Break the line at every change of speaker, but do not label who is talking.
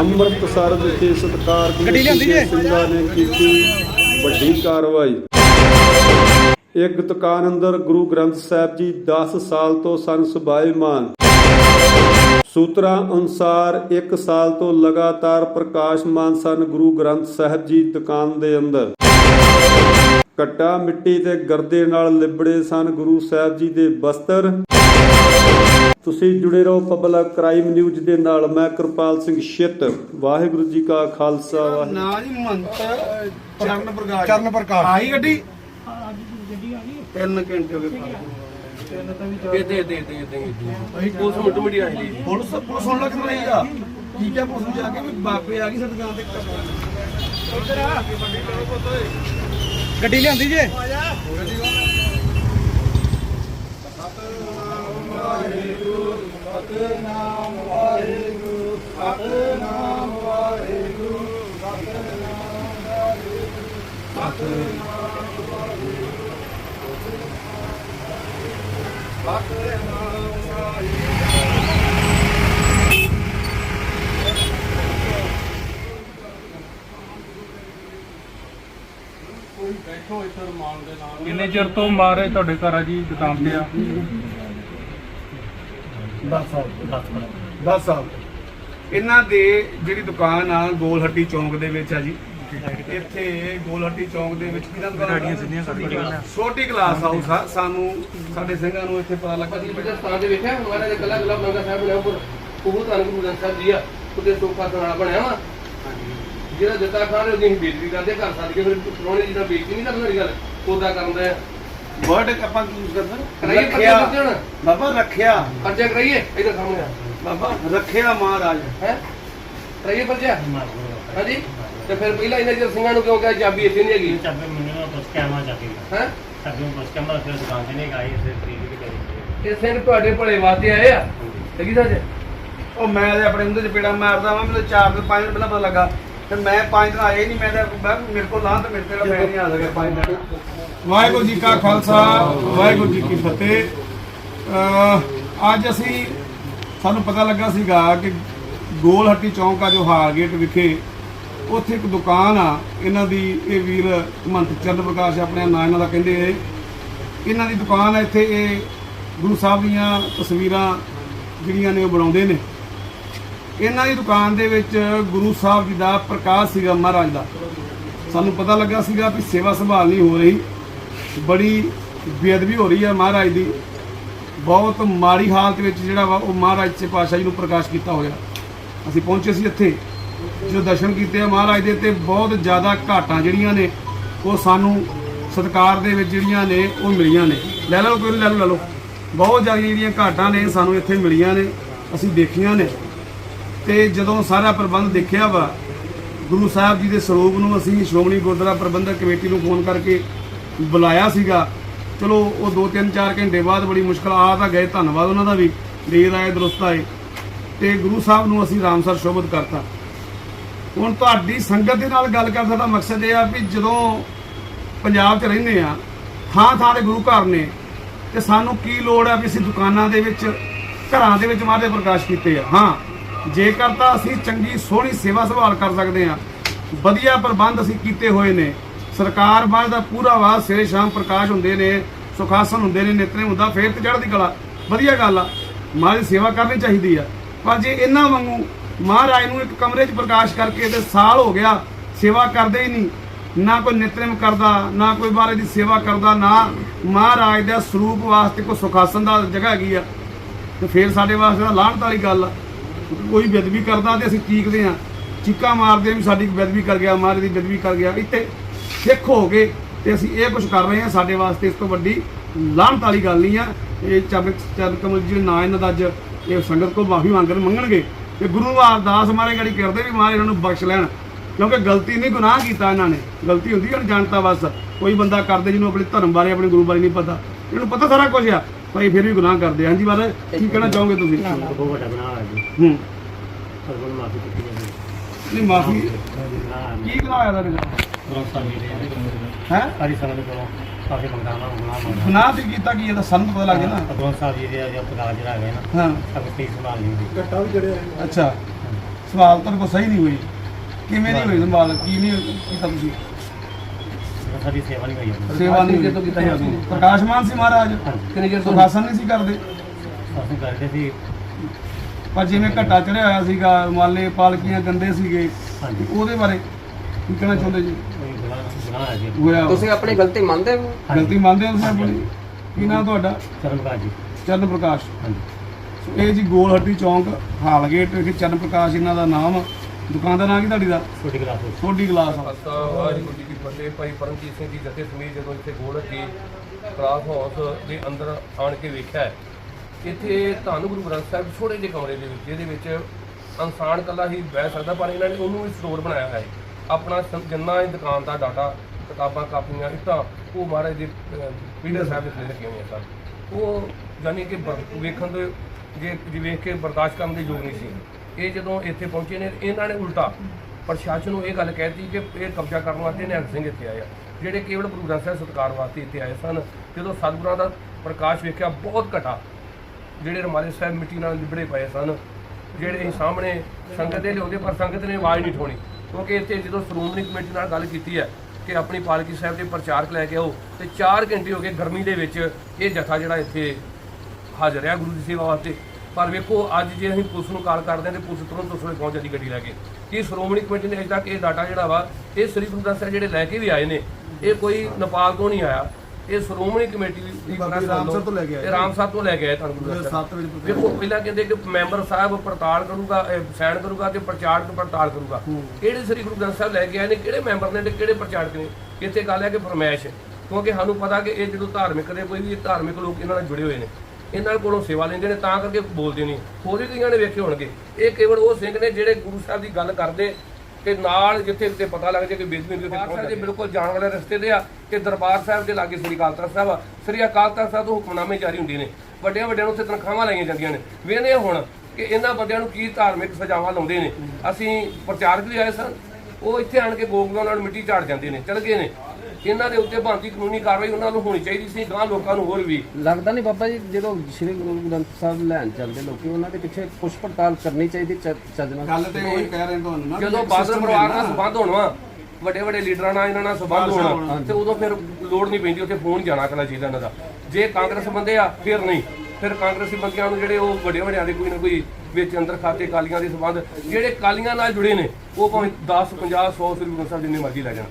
ਅੰਮ੍ਰਿਤਸਰ ਵਿਖੇ ਸਤਕਾਰ? ਸਿੰਘਾਂ ਨੇ ਕੀਤੀ ਵੱਡੀ ਕਾਰਵਾਈ। ਇੱਕ ਦੁਕਾਨ ਅੰਦਰ ਗੁਰੂ ਗ੍ਰੰਥ ਸਾਹਿਬ ਜੀ 10 ਸਾਲ ਤੋਂ ਸਨ ਸੁਭਾਇਮਾਨ। ਸੂਤਰਾਂ ਅਨੁਸਾਰ 1 ਸਾਲ ਤੋਂ ਲਗਾਤਾਰ ਪ੍ਰਕਾਸ਼ਮਾਨ ਸਨ ਗੁਰੂ ਗ੍ਰੰਥ ਸਾਹਿਬ ਜੀ ਦੁਕਾਨ ਦੇ ਅੰਦਰ। ਕੱਟਾ ਮਿੱਟੀ ਤੇ ਗਰਦੇ ਨਾਲ ਲਿਬੜੇ ਸਨ ਗੁਰੂ ਸਾਹਿਬ ਜੀ ਦੇ ਬਸਤਰ। ਤੁਸੀਂ ਜੁੜੇ ਰਹੋ ਪਬਲਿਕ ਕ੍ਰਾਈਮ ਨਿਊਜ਼ ਦੇ ਨਾਲ। ਮੈਂ ਕਿਰਪਾਲ ਸਿੰਘ ਛਿੱਤ ਵਾਹਿਗੁਰੂ ਜੀ ਕਾ ਖਾਲਸਾ ਵਾਹਿਗੁਰੂ
ਨਾ ਜੀ ਮੰਤ ਚਰਨ ਪ੍ਰਕਾਸ਼।
ਚਰਨ ਪ੍ਰਕਾਸ਼।
ਆਈ ਗੱਡੀ? ਤਿੰਨ ਘੰਟੇ ਹੋ ਗਏ
ਇਹ ਦੇ ਦੇ ਦੇ ਦੇ ਅਸੀਂ ਪੁਲਿਸ ਮਿੰਟ ਮਿੰਟ ਆਈ ਲਈ
ਪੁਲਿਸ ਪੁਲਿਸ ਹੁਣ ਲੱਗ ਰਹੀ ਆ। ਠੀਕ ਹੈ ਪੁਲਿਸ ਨੂੰ ਜਾ ਕੇ ਵੀ ਬਾਪੇ ਆ ਗਈ ਸਾਡੀ ਦੁਕਾਨ ਤੇ ਗੱਡੀ ਲਿਆਂਦੀ ਜੇ?
ਕਿੰਨੇ ਚਿਰ ਤੋਂ ਮਾਰੇ ਤੁਹਾਡੇ ਘਰ ਆ ਜੀ ਦੁਕਾਨ ਤੇ ਆ?
10 ਸਾਲ 10 ਸਾਲ ਇਹਨਾਂ ਦੇ ਜਿਹੜੀ ਦੁਕਾਨ ਆ ਗੋਲ ਹੱਟੀ ਚੌਂਕ ਦੇ ਵਿੱਚ ਆ ਜੀ। ਇੱਥੇ ਗੋਲ ਹੱਟੀ ਚੌਂਕ ਦੇ ਵਿੱਚ ਕਿਹਨਾਂ ਦੁਕਾਨ ਛੋਟੀ ਕਲਾਸ ਹਾਊਸ ਆ। ਸਾਨੂੰ ਸਾਡੇ ਸਿੰਘਾਂ ਨੂੰ ਇੱਥੇ ਪਤਾ ਲੱਗਾ।
ਅਸੀਂ ਬੇਟਾ ਸਥਾਨ ਦੇ ਵੇਖਿਆ ਹਮਾਰਾ ਦੇ ਕੱਲਾ ਕੱਲਾ ਮੰਗਾ ਸਾਹਿਬ ਬਣਿਆ ਉੱਪਰ। ਉਹ ਤਾਂ ਗੁਰੂ ਗ੍ਰੰਥ ਸਾਹਿਬ ਜੀ ਆ। ਉਹਦੇ ਸੋਫਾ ਨਾਲ ਬਣਿਆ ਵਾ। ਜਿਹੜਾ ਦਿੱਤਾ ਖਾਣ ਉਹਦੀ ਬੇਇੱਜ਼ਤੀ ਕਰਦੇ ਘਰ ਸੱਦ ਕੇ ਫਿਰ ਪ੍ਰੋਣੇ ਜਿਹਦਾ ਬੇਇੱਜ਼ਤੀ ਨਹੀਂ ਕਰਨਾ ਗੱਲ। ਉਹਦਾ ਕਰਦਾ ਹੈ
ਵਰਡ ਆਪਾਂ ਯੂਜ਼ ਕਰਨਾ
ਕਰਾਈਏ ਪਰਚਾ ਦਿੱਤੇ ਹੁਣ
ਬਾਬਾ ਰੱਖਿਆ।
ਪਰਚਾ ਕਰਾਈਏ ਇਧਰ ਸਾਹਮਣੇ ਆ
ਬਾਬਾ ਰੱਖਿਆ ਮਹਾਰਾਜ।
ਹੈ? ਕਰਾਈਏ ਪਰਚਾ? ਹਾਂਜੀ? ਤੇ ਫਿਰ ਪਹਿਲਾਂ ਇਹਨਾਂ ਜਿਹੜੇ ਸਿੰਘਾਂ ਨੂੰ ਕਿਉਂ ਕਿਹਾ ਚਾਬੀ ਇੱਥੇ ਨਹੀਂ ਹੈਗੀ?
ਚਾਬੀ ਮੈਨੂੰ ਬਸ ਕੈਮਰਾ ਚਾਬੀ
ਹੈ?
ਚਾਬੀ ਨੂੰ ਬਸ ਕੈਮਰਾ ਫਿਰ ਦੁਕਾਨ ਤੇ ਨਹੀਂ ਗਾਈ ਇਸੇ ਤਰੀਕੇ ਦੀ ਕਰੀ।
ਇਹ ਸਿੰਘ ਤੁਹਾਡੇ ਭਲੇ ਵਾਸਤੇ ਆਏ ਆ। ਲੱਗੀ ਸੱਚ?
ਉਹ ਮੈਂ ਤੇ ਆਪਣੇ ਤੇ ਚਪੇੜਾ ਮਾਰਦਾ ਵਾਂ ਮੈਨੂੰ 4 ਤੋਂ 5 ਦਿਨ ਪਹਿਲਾਂ ਪਤਾ ਲੱਗਾ। ਤੇ ਮੈਂ 5 ਦਿਨ ਆਏ ਨਹੀਂ ਮੈਂ ਤਾਂ ਮੇਰੇ ਕੋਲ ਲਾਂ ਤੇ ਮੇਰੇ ਤੇ ਮੈਂ ਨਹੀਂ ਆ ਸਕਿਆ 5 ਦਿਨ। ਵਾਹਿਗੁਰੂ ਜੀ ਕਾ ਖਾਲਸਾ, ਵਾਹਿਗੁਰੂ ਜੀ ਕੀ ਫਤਿਹ। ਅੱਜ ਅਸੀਂ, ਸਾਨੂੰ ਪਤਾ ਲੱਗਾ ਸੀਗਾ ਕਿ ਗੋਲ ਹੱਟੀ ਚੌਂਕ ਆ ਜੋ ਹਾਰ ਗੇਟ ਵਿਖੇ, ਉੱਥੇ ਇੱਕ ਦੁਕਾਨ ਆ। ਇਹਨਾਂ ਦੀ ਇਹ ਵੀਰ ਮਹੰਤ ਚੰਦ ਪ੍ਰਕਾਸ਼ ਆਪਣੇ ਨਾਂ ਇਹਨਾਂ ਦਾ ਕਹਿੰਦੇ ਨੇ। ਇਹਨਾਂ ਦੀ ਦੁਕਾਨ ਹੈ ਇੱਥੇ ਇਹ ਗੁਰੂ ਸਾਹਿਬ ਦੀਆਂ ਤਸਵੀਰਾਂ ਜਿਹੜੀਆਂ ਨੇ ਉਹ ਬਣਾਉਂਦੇ ਨੇ। ਇਹਨਾਂ ਦੀ ਦੁਕਾਨ ਦੇ ਵਿੱਚ ਗੁਰੂ ਸਾਹਿਬ ਜੀ ਦਾ ਪ੍ਰਕਾਸ਼ ਸੀਗਾ ਮਹਾਰਾਜ ਦਾ। ਸਾਨੂੰ ਪਤਾ ਲੱਗਾ ਸੀਗਾ ਵੀ ਸੇਵਾ ਸੰਭਾਲ ਨਹੀਂ ਹੋ ਰਹੀ। ਬੜੀ ਬੇਅਦਬੀ ਹੋ ਰਹੀ ਹੈ ਮਹਾਰਾਜ ਦੀ। ਬਹੁਤ ਮਾੜੀ ਹਾਲਤ ਵਿੱਚ ਜਿਹੜਾ ਵਾ ਉਹ ਮਹਾਰਾਜ ਸੇ ਪਾਤਸ਼ਾਹ ਜੀ ਨੂੰ ਪ੍ਰਕਾਸ਼ ਕੀਤਾ ਹੋਇਆ। ਅਸੀਂ ਪਹੁੰਚੇ ਸੀ ਇੱਥੇ ਜੋ ਦਰਸ਼ਨ ਕੀਤੇ ਆ ਮਹਾਰਾਜ ਦੇ ਤੇ ਬਹੁਤ ਜ਼ਿਆਦਾ ਘਾਟਾਂ ਜਿਹੜੀਆਂ ਨੇ, ਉਹ ਸਾਨੂੰ ਸਤਕਾਰ ਦੇ ਵਿੱਚ ਜਿਹੜੀਆਂ ਨੇ, ਉਹ ਮਿਲੀਆਂ ਨੇ। ਲੈ ਲਓ, ਕੋਈ ਲੈ ਲਓ ਲੈ ਲਓ। ਬਹੁਤ ਜ਼ਿਆਦਾ ਜਿਹੜੀਆਂ ਘਾਟਾਂ ਨੇ, ਸਾਨੂੰ ਇੱਥੇ ਮਿਲੀਆਂ ਨੇ, ਅਸੀਂ ਦੇਖੀਆਂ ਨੇ। ਤੇ ਜਦੋਂ ਸਾਰਾ ਪ੍ਰਬੰਧ ਦੇਖਿਆ ਵਾ, ਗੁਰੂ ਸਾਹਿਬ ਜੀ ਦੇ ਸਰੂਪ ਨੂੰ ਅਸੀਂ ਸ਼੍ਰੋਮਣੀ ਗੁਰਦੁਆਰਾ ਪ੍ਰਬੰਧਕ ਕਮੇਟੀ ਨੂੰ ਫੋਨ ਕਰਕੇ ਬੁਲਾਇਆ ਸੀਗਾ। ਚਲੋ, ਉਹ 2-3-4 ਘੰਟੇ ਬਾਅਦ ਬੜੀ ਮੁਸ਼ਕਲ ਆ ਤਾਂ ਗਏ, ਧੰਨਵਾਦ ਉਹਨਾਂ ਦਾ ਵੀ ਦੇਰ ਆਏ, ਦਰੁਸਤ ਆਏ। ਤੇ ਗੁਰੂ ਸਾਹਿਬ ਨੂੰ ਅਸੀਂ ਰਾਮਸਰ ਸ਼ੋਭਤ ਕਰਤਾ। ਹੁਣ ਤੁਹਾਡੀ ਸੰਗਤ ਦੇ ਨਾਲ ਗੱਲ ਕਰਨ ਦਾ ਮਕਸਦ ਇਹ ਆ ਵੀ ਜਦੋਂ ਪੰਜਾਬ 'ਚ ਰਹਿੰਦੇ ਆ, ਥਾਂ ਥਾਂ ਦੇ ਗੁਰੂ ਘਰ ਨੇ, ਤੇ ਸਾਨੂੰ ਕੀ ਲੋੜ ਆ ਵੀ ਅਸੀਂ ਦੁਕਾਨਾਂ ਦੇ ਵਿੱਚ, ਘਰਾਂ ਦੇ ਵਿੱਚ ਮਾਦੇ ਪ੍ਰਕਾਸ਼ ਕੀਤੇ ਆ? ਹਾਂ, ਜੇਕਰ ਤਾਂ ਅਸੀਂ ਚੰਗੀ, ਸੋਹਣੀ ਸੇਵਾ ਸੰਭਾਲ ਕਰ ਸਕਦੇ ਆ, ਵਧੀਆ ਪ੍ਰਬੰਧ ਅਸੀਂ ਕੀਤੇ ਹੋਏ ਨੇ ਸਰਕਾਰ ਬਾਅਦ ਦਾ ਪੂਰਾ ਵਾ ਸਵੇਰੇ ਸ਼ਾਮ ਪ੍ਰਕਾਸ਼ ਹੁੰਦੇ ਨੇ ਸੁਖਾਸਨ ਹੁੰਦੇ ਨੇ ਨਿਤਨੇ ਹੁੰਦਾ, ਫੇਰ ਤੇ ਚੜ੍ਹਦੀ ਕਲਾ। ਵਧੀਆ ਗੱਲ ਆ, ਮਹਾਰਾਜ ਦੀ ਸੇਵਾ ਕਰਨੀ ਚਾਹੀਦੀ ਆ। ਪਰ ਜੇ ਇਹਨਾਂ ਵਾਂਗੂ ਮਹਾਰਾਜ ਨੂੰ ਇੱਕ ਕਮਰੇ 'ਚ ਪ੍ਰਕਾਸ਼ ਕਰਕੇ ਤੇ ਸਾਲ ਹੋ ਗਿਆ ਸੇਵਾ ਕਰਦੇ ਹੀ ਨਹੀਂ, ਨਾ ਕੋਈ ਨਿਤਨੇਮ ਕਰਦਾ, ਨਾ ਕੋਈ ਮਹਾਰਾਜ ਦੀ ਸੇਵਾ ਕਰਦਾ, ਨਾ ਮਹਾਰਾਜ ਦਾ ਸਰੂਪ ਵਾਸਤੇ ਕੋਈ ਸੁਖਾਸਨ ਦਾ ਜਗ੍ਹਾ ਹੈਗੀ ਆ, ਤੇ ਫਿਰ ਸਾਡੇ ਵਾਸਤੇ ਤਾਂ ਲਾਹਣਤ ਵਾਲੀ ਗੱਲ ਆ। ਕੋਈ ਬੇਦਬੀ ਕਰਦਾ ਤੇ ਅਸੀਂ ਚੀਕਦੇ ਆ ਚੀਕਾਂ ਮਾਰਦੇ ਆ ਵੀ ਸਾਡੀ ਬੇਦਬੀ ਕਰ ਗਿਆ, ਮਹਾਰਾਜ ਦੀ ਬੇਦਬੀ ਕਰ ਗਿਆ। ਇੱਥੇ ਸਿੱਖ ਹੋ ਗਏ ਤੇ ਅਸੀਂ ਇਹ ਕੁਝ ਕਰ ਰਹੇ ਹਾਂ। ਸਾਡੇ ਵਾਸਤੇ ਇਸ ਤੋਂ ਵੱਡੀ ਲਾਹਣਤ ਵਾਲੀ ਗੱਲ ਨਹੀਂ ਆ। ਇਹ ਚੱਬ ਚੱਬ ਕਮਲ ਜੀ ਨਾ ਇਹਨਾਂ ਦਾ ਅੱਜ ਇਹ ਸੰਗਤ ਕੋਲ ਮਾਫੀ ਮੰਗਣ ਮੰਗਣਗੇ। ਤੇ ਗੁਰੂ ਅਰਦਾਸ ਮਾਰੇ ਗੜੀ ਕਰਦੇ ਵੀ ਮਾਰੇ ਇਹਨਾਂ ਨੂੰ ਬਖਸ਼ ਲੈਣ। ਕਿਉਂਕਿ ਗਲਤੀ ਨਹੀਂ ਗੁਨਾਹ ਕੀਤਾ ਇਹਨਾਂ ਨੇ। ਗਲਤੀ ਹੁੰਦੀ ਹੈ ਜਾਣਤਾ ਬਸ। ਕੋਈ ਬੰਦਾ ਕਰਦੇ ਜਿਹਨੂੰ ਆਪਣੇ ਧਰਮ ਬਾਰੇ ਆਪਣੇ ਗੁਰੂ ਬਾਰੇ ਨਹੀਂ ਪਤਾ। ਇਹਨੂੰ ਪਤਾ ਸਾਰਾ ਕੁਝ ਆ। ਭਾਈ ਫਿਰ ਵੀ ਗੁਨਾਹ ਕਰਦੇ ਆ। ਹਾਂਜੀ ਬਾਰੇ ਕੀ ਕਹਿਣਾ ਚਾਹੋਗੇ ਤੁਸੀਂ?
ਬਹੁਤ ਵੱਡਾ ਬਣਾ ਹੋਇਆ ਜੀ।
ਹੂੰ।
ਸਰਬਨ ਮਾਫੀ ਕੀਤੀ ਜਾਂਦੀ
ਨਹੀਂ ਮਾਫੀ ਕੀ ਗੁਨਾਹ ਤੁਹਾਡੇ ਨਾਲ
ਭਰੋਸਾ ਨਹੀਂ ਰਿਹਾ
ਹੈ?
ਸਾਰੀ ਸੰਗਤ ਕੋਲੋਂ ਕਾਫੀ ਮੰਗਾਣਾ ਬਣਾ ਮੰਗਾ
ਗੁਨਾਹ ਤੇ ਕੀਤਾ ਕੀ ਇਹਦਾ ਸਾਨੂੰ ਪਤਾ ਲੱਗ ਗਿਆ ਨਾ।
ਸਾਹਿਬ ਜੀ ਦੇ ਜੋ ਪਤਾ ਜਿਹੜਾ ਨਾ
ਹਾਂ।
ਸਭ ਤੇ ਸੰਭਾਲ ਲਈ ਦੀ
ਅੱਛਾ। ਸਵਾਲ ਤੁਹਾਡੇ ਕੋਲ ਸਹੀ ਨਹੀਂ ਹੋਈ ਕਿਵੇਂ ਨਹੀਂ ਹੋਈ ਸੰਭਾਲ ਕੀ ਨਹੀਂ ਕੀਤਾ ਤੁਸੀਂ?
ਸਾਡੀ ਸੇਵਾ ਨਹੀਂ ਹੋਈ।
ਸੇਵਾ ਨਹੀਂ
ਕਿੱਥੋਂ ਕੀਤਾ ਜੀ ਤੁਸੀਂ?
ਪ੍ਰਕਾਸ਼ਮਾਨ ਸੀ ਮਹਾਰਾਜ।
ਕਿੰਨੇ ਚਿਰ ਤੋਂ?
ਸੁਖਾਸਨ ਨਹੀਂ ਸੀ ਕਰਦੇ।
ਅਸੀਂ ਕਰਦੇ ਸੀ।
ਪਰ ਜਿਵੇਂ ਘੱਟਾ ਚੜਿਆ ਹੋਇਆ ਸੀਗਾ ਮਾਲੇ ਪਾਲਕੀਆਂ ਗੰਦੇ ਸੀਗੇ
ਹਾਂਜੀ।
ਉਹਦੇ ਬਾਰੇ ਕੀ ਕਹਿਣਾ ਚਾਹੁੰਦੇ ਜੀ?
ਗੁਨਾਹ ਹੈ ਜੀ
ਹੋਇਆ
ਤੁਸੀਂ ਆਪਣੀ ਗਲਤੀ ਮੰਨਦੇ ਹੋ?
ਗਲਤੀ ਮੰਨਦੇ ਹੋ ਤੁਸੀਂ ਆਪਣੀ? ਕੀ ਨਾਮ ਤੁਹਾਡਾ?
ਚਰਨਕਾਜ ਜੀ।
ਚਰਨ ਪ੍ਰਕਾਸ਼।
ਹਾਂਜੀ।
ਸੋ ਇਹ ਜੀ ਗੋਲ ਹੱਟੀ ਚੌਂਕ ਹਾਲਗੇਟ ਵਿਖੇ ਚਰਨ ਪ੍ਰਕਾਸ਼ ਇਹਨਾਂ ਦਾ ਨਾਮ। ਆ। ਦੁਕਾਨ ਦਾ ਨਾਮ ਕੀ ਤੁਹਾਡੀ ਦਾ?
ਛੋਟੀ ਕਲਾਸ ਵਿੱਚ
ਗਲਾਸ ਆ।
ਖਾਲਸਾ ਵਾਹਿਗੁਰੂ ਜੀ ਕੀ ਫਤਿਹ। ਭਾਈ ਪਰਮਜੀਤ ਸਿੰਘ ਜੀ ਜਥੇ ਸਮੇਤ ਜਦੋਂ ਇੱਥੇ ਗੋਲ ਕੀ ਕਲਾਸ ਹਾਊਸ ਦੇ ਅੰਦਰ ਆਣ ਕੇ ਵੇਖਿਆ ਹੈ ਇੱਥੇ ਧੰਨ ਗੁਰੂ ਗ੍ਰੰਥ ਸਾਹਿਬ ਛੋਟੇ ਜਿਹੇ ਕਮਰੇ ਦੇ ਵਿੱਚ ਜਿਹਦੇ ਵਿੱਚ ਇਨਸਾਨ ਇਕੱਲਾ ਹੀ ਬਹਿ ਸਕਦਾ ਪਰ ਇਹਨਾਂ ਨੇ ਉਹਨੂੰ ਵੀ ਸਟੋਰ ਬਣਾਇਆ ਹੋਇਆ ਹੈ। ਆਪਣਾ ਸੰ- ਜਿੰਨਾ ਇਹ ਦੁਕਾਨ ਦਾ ਡਾਟਾ ਕਿਤਾਬਾਂ ਕਾਪੀਆਂ ਇੱਟਾਂ ਉਹ ਮਹਾਰਾਜ ਦੇ ਅਹ, ਸਾਹਿਬ ਦੇ ਥੱਲੇ ਰੱਖੀਆਂ ਹੋਈਆਂ ਸਨ। ਉਹ ਯਾਨੀ ਕਿ ਬਰ- ਵੇਖਣ ਦੇ ਜੇ ਜੇ ਵੇਖ ਕੇ ਬਰਦਾਸ਼ਤ ਕਰਨ ਦੇ ਯੋਗ ਨਹੀਂ ਸੀ। ਇਹ ਜਦੋਂ ਇੱਥੇ ਪਹੁੰਚੇ ਨੇ ਇਹਨਾਂ ਨੇ ਉਲਟਾ ਪ੍ਰਸ਼ਾਸਨ ਨੂੰ ਇਹ ਗੱਲ ਕਹਿਤੀ ਕਿ ਇਹ ਕਬਜ਼ਾ ਕਰਨ ਵਾਸਤੇ ਨਿਹੰਗ ਸਿੰਘ ਇੱਥੇ ਆਏ ਆ। ਜਿਹੜੇ ਕੇਵਲ ਗੁਰੂ ਗ੍ਰੰਥ ਸਾਹਿਬ ਸਤਕਾਰ ਵਾਸਤੇ ਇੱਥੇ ਆਏ ਸਨ। ਜਦੋਂ ਸਤਿਗੁਰਾਂ ਦਾ ਪ੍ਰਕਾਸ਼ ਵੇਖਿਆ ਬਹੁਤ ਘਟਾ। ਜਿਹੜੇ ਰਮਾਲੇ ਸਾਹਿਬ ਮਿੱਟੀ ਨਾਲ ਲਿਬੜੇ ਪਏ ਸਨ ਜਿਹੜੇ ਅਸੀਂ ਸਾਹਮਣੇ ਸੰਗਤ ਦੇ ਲਿਆਉਂਦੇ ਪਰ ਸੰਗਤ ਨੇ ਆਵਾਜ਼ ਨਹੀਂ ਠੋਣੀ ਕਿਉਂਕਿ ਇੱਥੇ ਜਦੋਂ ਸ਼੍ਰੋਮਣੀ ਕਮੇਟੀ ਨਾਲ ਗੱਲ ਕੀਤੀ ਹੈ ਕਿ ਆਪਣੀ ਪਾਲਕੀ ਸਾਹਿਬ ਦੇ ਪ੍ਰਚਾਰਕ ਲੈ ਕੇ ਆਓ ਤੇ 4 ਘੰਟੇ ਹੋ ਗਏ ਗਰਮੀ ਦੇ ਵਿੱਚ ਇਹ ਜਥਾ ਜਿਹੜਾ ਇੱਥੇ ਹਾਜ਼ਰ ਹੈ ਗੁਰੂ ਦੀ ਸੇਵਾ ਵਾਸਤੇ। ਪਰ ਵੇਖੋ, ਅੱਜ ਜੇ ਅਸੀਂ ਪੁਲਿਸ ਨੂੰ ਕਾਲ ਕਰਦੇ ਹਾਂ ਤੇ ਪੁਲਿਸ ਤੁਰੰਤ ਉਸ ਵੇਲੇ ਪਹੁੰਚ ਜਾਂਦੀ ਗੱਡੀ ਲੈ ਕੇ। ਕੀ ਸ਼੍ਰੋਮਣੀ ਕਮੇਟੀ ਨੇ ਅਜੇ ਤੱਕ ਇਹ ਡਾਟਾ ਜਿਹੜਾ ਵਾ, ਇਹ ਸ੍ਰੀ ਗੁਰੂ ਗ੍ਰੰਥ ਸਾਹਿਬ ਜਿਹੜੇ ਲੈ ਕੇ ਵੀ ਆਏ ਨੇ, ਇਹ ਕੋਈ ਨੇਪਾਲ ਤੋਂ ਨਹੀਂ ਆਇਆ। ਇਹ ਸ਼੍ਰੋਮਣੀ ਕਮੇਟੀ ਦੀ
ਬਾਬਾ ਰਾਮਸਰ ਤੋਂ ਲੈ ਕੇ ਆਏ।
ਇਹ ਰਾਮਸਰ ਤੋਂ ਲੈ ਕੇ ਆਏ ਤੁਹਾਨੂੰ ਗੁਰੂ ਸਾਹਿਬ
ਸੱਤ ਵਜੇ
ਵੇਖੋ ਪਹਿਲਾਂ ਕਹਿੰਦੇ ਕਿ ਮੈਂਬਰ ਸਾਹਿਬ ਪੜਤਾਲ ਕਰੂਗਾ ਸਾਈਨ ਕਰੂਗਾ ਤੇ ਪ੍ਰਚਾਰਕ ਪੜਤਾਲ ਕਰੂਗਾ। ਕਿਹੜੇ ਸ੍ਰੀ ਗੁਰੂ ਗ੍ਰੰਥ ਸਾਹਿਬ ਲੈ ਕੇ ਆਏ ਨੇ ਕਿਹੜੇ ਮੈਂਬਰ ਨੇ ਤੇ ਕਿਹੜੇ ਪ੍ਰਚਾਰਕ ਨੇ? ਇੱਥੇ ਗੱਲ ਹੈ ਕਿ ਫਰਮਾਇਸ਼ ਕਿਉਂਕਿ ਸਾਨੂੰ ਪਤਾ ਕਿ ਇਹ ਜਦੋਂ ਧਾਰਮਿਕ ਦੇ ਕੋਈ ਵੀ ਧਾਰਮਿਕ ਲੋਕ ਇਹਨਾਂ ਨਾਲ ਜੁੜੇ ਹੋਏ ਨੇ ਇਹਨਾਂ ਕੋਲੋਂ ਸੇਵਾ ਲੈਂਦੇ ਨੇ ਤਾਂ ਕਰਕੇ ਬੋਲਦੇ ਨਹੀਂ ਹੋਰ ਵੀ ਕਈਆਂ ਨੇ ਵੇਖੇ ਹੋਣਗੇ। ਇਹ ਕੇਵਲ ਉਹ ਸਿੰਘ ਨੇ ਜਿਹੜੇ ਗੁਰੂ ਸਾਹਿਬ ਦੀ ਗੱਲ ਕਰਦੇ ਤੇ ਨਾਲ ਜਿੱਥੇ ਕਿਤੇ ਪਤਾ ਲੱਗ ਜਾਏ ਕਿ ਬੇਦਬੀ ਦੇ ਉੱਤੇ ਬਿਲਕੁਲ ਜਾਣ ਵਾਲੇ ਰਸਤੇ ਤੇ ਆ। ਕਿ ਦਰਬਾਰ ਸਾਹਿਬ ਦੇ ਲਾਗੇ ਸ੍ਰੀ ਅਕਾਲ ਤਖਤ ਸਾਹਿਬ ਸ੍ਰੀ ਅਕਾਲ ਤਖਤ ਸਾਹਿਬ ਤੋਂ ਹੁਕਮਨਾਮੇ ਜਾਰੀ ਹੁੰਦੇ ਨੇ। ਵੱਡਿਆਂ ਵੱਡਿਆਂ ਨੂੰ ਉੱਥੇ ਤਨਖਾਹਾਂ ਲਾਈਆਂ ਜਾਂਦੀਆਂ ਨੇ। ਵੇਖਦੇ ਹੁਣ ਕਿ ਇਹਨਾਂ ਬੰਦਿਆਂ ਨੂੰ ਕੀ ਧਾਰਮਿਕ ਸਜ਼ਾਵਾਂ ਲਾਉਂਦੇ ਨੇ। ਅਸੀਂ ਪ੍ਰਚਾਰਕ ਵੀ ਆਏ ਸਨ। ਉਹ ਇੱਥੇ ਆਣ ਕੇ ਗੋਗਲਾਂ ਨਾਲ ਮਿੱਟੀ ਝਾੜ ਜਾਂਦੇ ਨੇ। ਚਲ ਗਏ ਨੇ। ਇਹਨਾਂ ਦੇ ਉੱਤੇ ਬਣਦੀ ਕਾਨੂੰਨੀ ਕਾਰਵਾਈ ਉਹਨਾਂ ਨੂੰ ਹੋਣੀ ਚਾਹੀਦੀ ਸੀ। ਗਾਂ ਲੋਕਾਂ ਨੂੰ ਹੋਰ ਵੀ।
ਲੱਗਦਾ ਨਹੀਂ ਬਾਬਾ ਜੀ ਜਦੋਂ ਸ਼੍ਰੀ ਗੁਰੂ ਗ੍ਰੰਥ ਸਾਹਿਬ ਲੈਣ ਚੱਲਦੇ ਲੋਕੀ ਉਹਨਾਂ ਦੇ ਪਿੱਛੇ ਪੁੱਛ ਪੜਤਾਲ ਕਰਨੀ ਚਾਹੀਦੀ ਚ- ਚੱਜ ਨਾਲ।
ਗੱਲ ਤੇ ਉਹੀ ਕਹਿ ਰਹੇ ਤੁਹਾਨੂੰ ਨਾ
ਜਦੋਂ ਬਾਦਲ ਪਰਿਵਾਰ ਨਾਲ ਸੰਬੰਧ ਹੋਣਾ ਵੱਡੇ ਵੱਡੇ ਲੀਡਰਾਂ ਨਾਲ ਇਹਨਾਂ ਨਾਲ ਸੰਬੰਧ ਹੋਣਾ ਤੇ ਉਦੋਂ ਫਿਰ ਲੋੜ ਨਹੀਂ ਪੈਂਦੀ ਉੱਥੇ ਫੋਨ ਜਾਣਾ ਕਰਨਾ ਚਾਹੀਦਾ ਇਹਨਾਂ ਦਾ। ਜੇ ਕਾਂਗਰਸ ਬੰਦੇ ਆ ਫਿਰ ਨਹੀਂ। ਫਿਰ ਕਾਂਗਰਸੀ ਬੰਦਿਆਂ ਨੂੰ ਜਿਹੜੇ ਉਹ ਵੱਡੇ ਵੱਡਿਆਂ ਦੇ ਕੋਈ ਨਾ ਕੋਈ ਵਿੱਚ ਅੰਦਰ ਖਾਤੇ ਕਾਲੀਆਂ ਦੇ ਸੰਬੰਧ ਜਿਹੜੇ ਕਾਲੀਆਂ ਨਾਲ ਜੁੜੇ ਨੇ ਉਹ ਭਾਵੇਂ 10 50 100 ਸ੍ਰੀ ਗੁਰੂ ਸਾਹਿਬ ਜਿੰਨੇ ਮਰਜ਼ੀ ਲੈ ਜਾਣ।